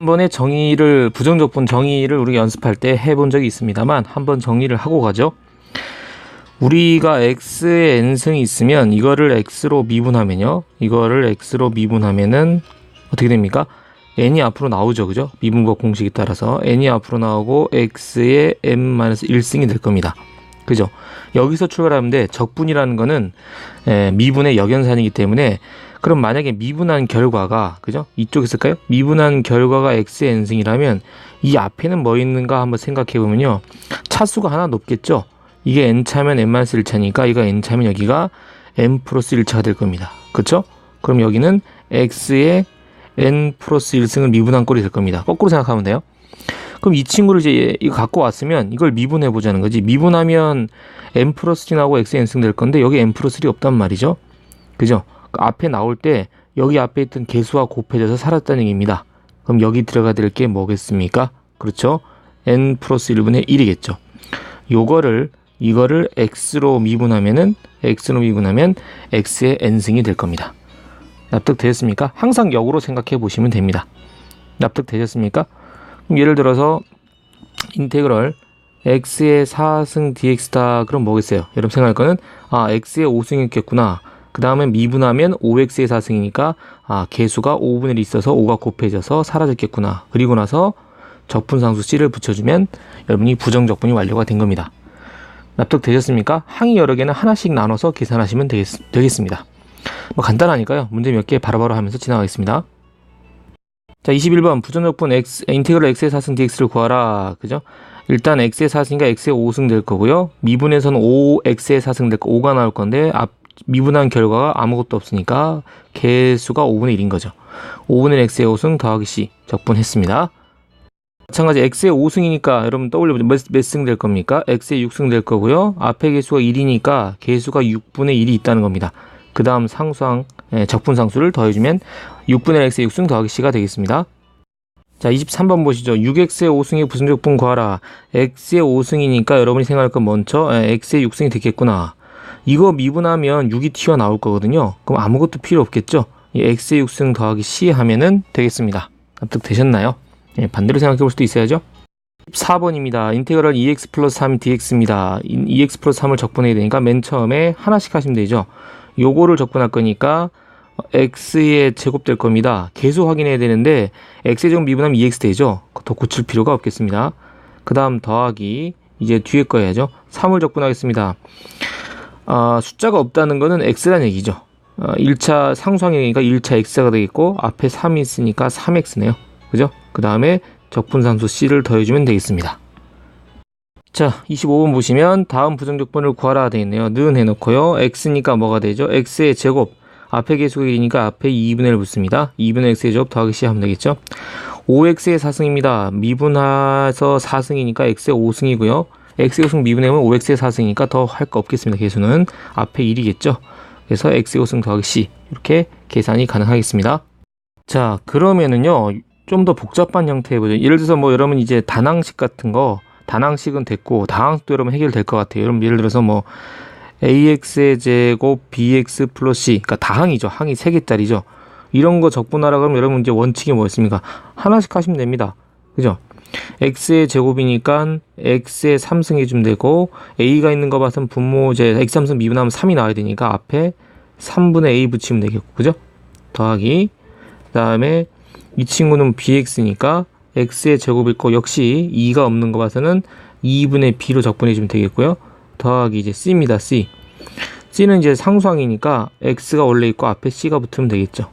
한 번에 정의를 부정적분 정의를 우리가 연습할 때 해본 적이 있습니다만 한번 정리를 하고 가죠. 우리가 x의 n승이 있으면 이거를 x로 미분하면요. 이거를 x로 미분하면은 어떻게 됩니까? n이 앞으로 나오죠. 그죠? 미분법 공식에 따라서 n이 앞으로 나오고 x의 n-1승이 될 겁니다. 그죠? 여기서 출발하는데 적분이라는 거는 에, 미분의 역연산이기 때문에 그럼 만약에 미분한 결과가 그죠? 이쪽 있을까요? 미분한 결과가 x의 n승이라면 이 앞에는 뭐 있는가 한번 생각해 보면요. 차수가 하나 높겠죠? 이게 n차면 n-1차니까 이거 n차면 여기가 n 플러스 1차가 될 겁니다. 그쵸? 그럼 여기는 x의 n 플러스 1승을 미분한 꼴이 될 겁니다. 거꾸로 생각하면 돼요. 그럼 이 친구를 이제 이거 갖고 왔으면 이걸 미분해 보자는 거지. 미분하면 n 플러스 1 나오고 x n승 될 건데 여기 n 플러스 1이 없단 말이죠. 그죠? 그 앞에 나올 때 여기 앞에 있던 개수와 곱해져서 살았다는 얘기입니다. 그럼 여기 들어가 될 게 뭐겠습니까? 그렇죠? n 플러스 1분의 1이겠죠. 요거를 이거를 x로 미분하면은 x로 미분하면 x의 n승이 될 겁니다. 납득되셨습니까? 항상 역으로 생각해 보시면 됩니다. 납득되셨습니까? 예를 들어서 인테그럴 x의 4승 dx다 그럼 뭐겠어요? 여러분 생각할 거는 아 x의 5승이겠구나 그 다음에 미분하면 5x의 4승이니까 아 개수가 5분의 1 있어서 5가 곱해져서 사라졌겠구나. 그리고 나서 적분상수 c를 붙여주면 여러분이 부정적분이 완료가 된 겁니다. 납득되셨습니까? 항이 여러 개는 하나씩 나눠서 계산하시면 되겠, 되겠습니다. 뭐 간단하니까요. 문제 몇 개 바로바로 하면서 지나가겠습니다. 자 21번 부정적분 x 인테그럴 x의 4승 dx를 구하라. 그죠? 일단 x의 4승이니까 x의 5승 될 거고요. 미분에서는 5x의 4승 될 거, 5가 나올 건데 앞 미분한 결과가 아무것도 없으니까 개수가 5분의 1인 거죠. 5분의 x의 5승 더하기 c 적분했습니다. 마찬가지 x의 5승이니까 여러분 떠올려보죠. 몇, 몇승 될 겁니까? x의 6승 될 거고요. 앞에 개수가 1이니까 개수가 6분의 1이 있다는 겁니다. 그 다음 상수항 예, 적분상수를 더해주면 6분의 x의 6승 더하기 c가 되겠습니다. 자, 23번 보시죠. 6x의 5승의 부승적분 구하라. x의 5승이니까 여러분이 생각할 건 먼저 예, x의 6승이 되겠구나. 이거 미분하면 6이 튀어나올 거거든요. 그럼 아무것도 필요 없겠죠? 이 x의 6승 더하기 c 하면은 되겠습니다. 납득되셨나요? 예, 반대로 생각해 볼 수도 있어야죠. 4번입니다. 인테그럴 2x 플러스 3 dx입니다. 2x 플러스 3을 적분해야 되니까 맨 처음에 하나씩 하시면 되죠. 요거를 적분할 거니까 x의 제곱 될 겁니다. 개수 확인해야 되는데 x의 제곱 미분하면 2x 되죠. 더 고칠 필요가 없겠습니다. 그 다음 더하기 이제 뒤에 거 해야죠. 3을 적분하겠습니다. 아, 숫자가 없다는 거는 x란 얘기죠. 어, 1차 상수항이니까 1차 x가 되겠고 앞에 3이 있으니까 3x네요. 그죠? 그 다음에 적분상수 c를 더해주면 되겠습니다. 자, 25번 보시면 다음 부정적분을 구하라 되어 있네요. 는 해놓고요. x니까 뭐가 되죠? x의 제곱. 앞에 개수가 1이니까 앞에 2분의 1 붙습니다. 2분의 x의 제곱 더하기 c 하면 되겠죠? 5x의 4승입니다. 미분해서 4승이니까 x의 5승이고요. X의 5승 미분하면 5x의 4승이니까 더 할 거 없겠습니다. 개수는 앞에 1이겠죠. 그래서 x의 5승 더하기 c 이렇게 계산이 가능하겠습니다. 자 그러면은요 좀 더 복잡한 형태 해보죠. 예를 들어서 뭐 여러분 이제 단항식 같은 거 단항식은 됐고 다항식도 여러분 해결될 것 같아요. 여러분 예를 들어서 뭐 ax의 제곱 bx 플러스 c 그러니까 다항이죠. 항이 3개짜리죠. 이런 거 적분하라 그러면 여러분 이제 원칙이 뭐였습니까? 하나씩 하시면 됩니다. 그죠? X의 제곱이니까 x의 3승 해주면 되고 a가 있는 거 봐서는 분모 이제 x 3승 미분하면 3이 나와야 되니까 앞에 3분의 a 붙이면 되겠고 그죠? 더하기 그 다음에 이 친구는 bx니까 x의 제곱일 거 역시 2가 없는 거 봐서는 2분의 b로 적분해 주면 되겠고요. 더하기 이제 c입니다. c. c는 이제 상수항이니까 x가 원래 있고 앞에 c가 붙으면 되겠죠.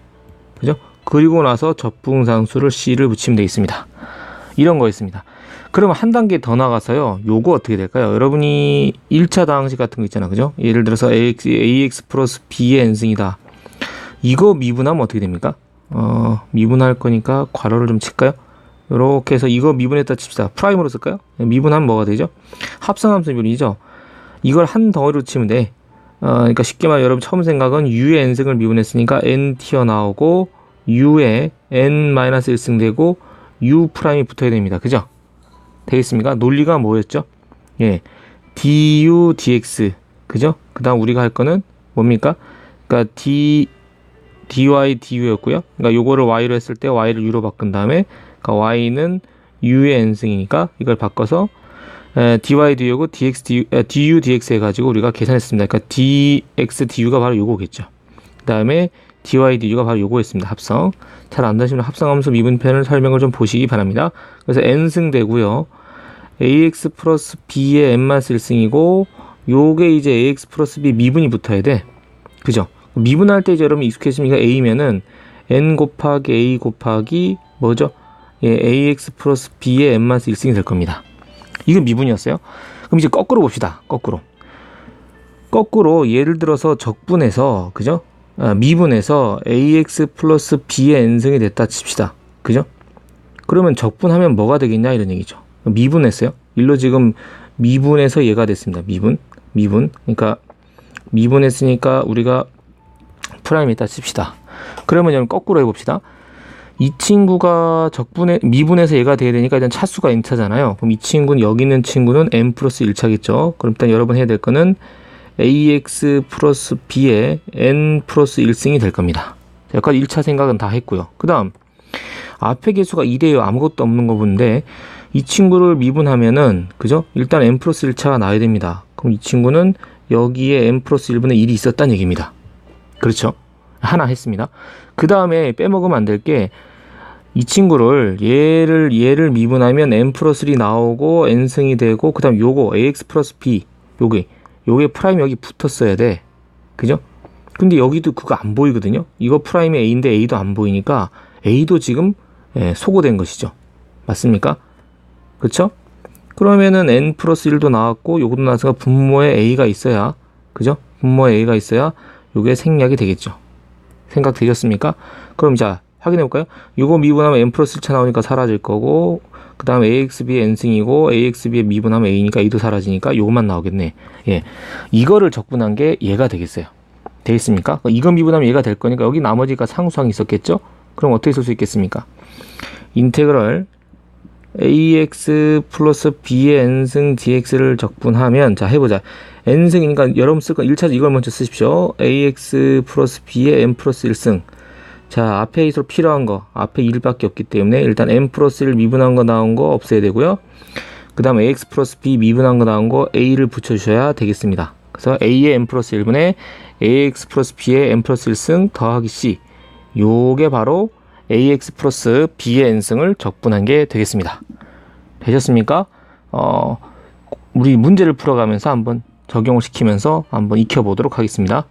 그죠? 그리고 나서 적분상수를 c를 붙이면 되겠습니다. 이런 거였습니다. 그러면 한 단계 더 나가서요. 요거 어떻게 될까요? 여러분이 1차 다항식 같은 거 있잖아. 그죠? 예를 들어서 ax, ax 플러스 b의 n승이다. 이거 미분하면 어떻게 됩니까? 어, 미분할 거니까 괄호를 좀 칠까요? 이렇게 해서 이거 미분했다 칩시다. 프라임으로 쓸까요? 미분하면 뭐가 되죠? 합성함수 비율이죠. 이걸 한 덩어리로 치면 돼. 어, 그러니까 쉽게 말해 여러분 처음 생각은 u의 n승을 미분했으니까 n 튀어나오고 u의 n-1승 되고 u 프라임이 붙어야 됩니다. 그죠? 되겠습니까? 논리가 뭐였죠? 예. du dx. 그죠? 그 다음 우리가 할 거는 뭡니까? 그러니까 d dy du였고요. 그러니까 요거를 y로 했을 때 y를 u로 바꾼 다음에 그러니까 y는 u의 n승이니까 이걸 바꿔서 에, dy du고 dx du, 에, du dx 해 가지고 우리가 계산했습니다. 그러니까 dx du가 바로 요거겠죠. 그 다음에 dy du가 바로 요거였습니다. 합성. 잘안 되시면 합성함수 미분편을 설명을 좀 보시기 바랍니다. 그래서 n승 되고요. ax 플러스 b의 n-1승이고 요게 이제 ax 플러스 b 미분이 붙어야 돼. 그죠? 미분할 때 이제 여러분 익숙해지니까 a면은 n 곱하기 a 곱하기 뭐죠? 예, ax 플러스 b의 n-1승이 될 겁니다. 이건 미분이었어요. 그럼 이제 거꾸로 봅시다. 거꾸로. 거꾸로 예를 들어서 적분해서 그죠? 아, 미분해서 ax 플러스 b의 n승이 됐다 칩시다. 그죠? 그러면 적분하면 뭐가 되겠냐 이런 얘기죠. 미분했어요. 일로 지금 미분해서 얘가 됐습니다. 미분, 미분. 그러니까 미분했으니까 우리가 프라임 있다 칩시다. 그러면 여러분 거꾸로 해봅시다. 이 친구가 적분해 미분해서 얘가 돼야 되니까 일단 차수가 n차잖아요. 그럼 이 친구는 여기 있는 친구는 n 플러스 1차겠죠. 그럼 일단 여러분 해야 될 거는 ax 플러스 b의 n 플러스 1승이 될 겁니다. 여기까지 1차 생각은 다 했고요. 그 다음 앞에 개수가 2대요. 아무것도 없는 거 보는데 이 친구를 미분하면은 그죠? 일단 n 플러스 1차가 나야 됩니다. 그럼 이 친구는 여기에 n 플러스 1분의 1이 있었다는 얘기입니다. 그렇죠? 하나 했습니다. 그 다음에 빼먹으면 안 될 게 이 친구를 얘를 얘를 미분하면 n 플러스 1이 나오고 n승이 되고 그 다음 요거 ax 플러스 b 요게 요게 프라임 여기 붙었어야 돼. 그죠? 근데 여기도 그거 안 보이거든요. 이거 프라임이 a인데 a도 안 보이니까 a도 지금 예, 소거된 것이죠. 맞습니까? 그쵸? 그러면은 n 플러스 1도 나왔고 요것도 나왔으니까 분모에 a가 있어야 그죠? 분모에 a가 있어야 요게 생략이 되겠죠. 생각 되셨습니까? 그럼 자 확인해 볼까요? 요거 미분하면 n 플러스 1차 나오니까 사라질 거고 그 다음 axb의 n승이고 axb의 미분하면 a니까 a도 사라지니까 요것만 나오겠네. 예, 이거를 적분한 게 얘가 되겠어요. 되겠습니까? 이거 미분하면 얘가 될 거니까 여기 나머지가 상수항이 있었겠죠? 그럼 어떻게 쓸 수 있겠습니까? 인테그럴 ax 플러스 b의 n승 dx를 적분하면 자 해보자 n승이니까 여러분 쓸 건 1차 이걸 먼저 쓰십시오 ax 플러스 b의 n 플러스 1승 자 앞에 있을 필요한 거 앞에 1밖에 없기 때문에 일단 n 플러스 1 미분한 거 나온 거 없애야 되고요 그 다음에 ax 플러스 b 미분한 거 나온 거 a를 붙여주셔야 되겠습니다 그래서 a의 n 플러스 1분의 ax 플러스 b의 n 플러스 1승 더하기 c 요게 바로 ax 플러스 b의 n승을 적분한 게 되겠습니다. 되셨습니까? 어, 우리 문제를 풀어가면서 한번 적용을 시키면서 한번 익혀보도록 하겠습니다.